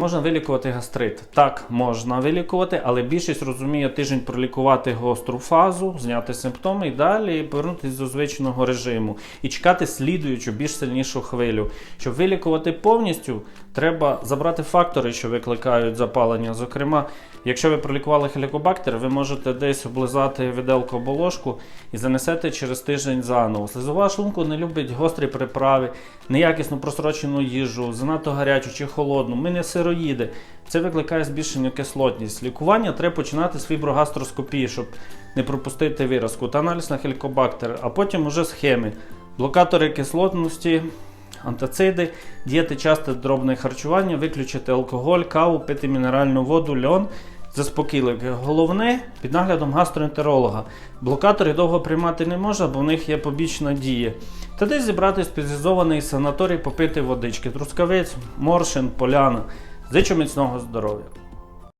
Можна вилікувати гастрит. Так, можна вилікувати, але більшість розуміє тиждень пролікувати гостру фазу, зняти симптоми і далі повернутися до звичного режиму і чекати слідуючу, більш сильнішу хвилю. Щоб вилікувати повністю, треба забрати фактори, що викликають запалення. Зокрема, якщо ви пролікували хелікобактер, ви можете десь облизати виделку або ложку і занесете через тиждень заново. Слизова шлунку не любить гострі приправи, неякісну просрочену їжу, занадто гарячу чи холодну. Ми не сироїди. Це викликає збільшення кислотність. Лікування треба починати з фіброгастроскопії, щоб не пропустити виразку та аналіз на хелікобактер, а потім уже схеми. Блокатори кислотності, антациди, діяти часте дробне харчування, виключити алкоголь, каву, пити мінеральну воду, льон. Заспокійливки. Головне під наглядом гастроентеролога. Блокатори довго приймати не можна, бо в них є побічна дія. Та десь зібрати спеціалізований санаторій, попити водички, трускавець, моршин, поляна. Зичу міцного здоров'я.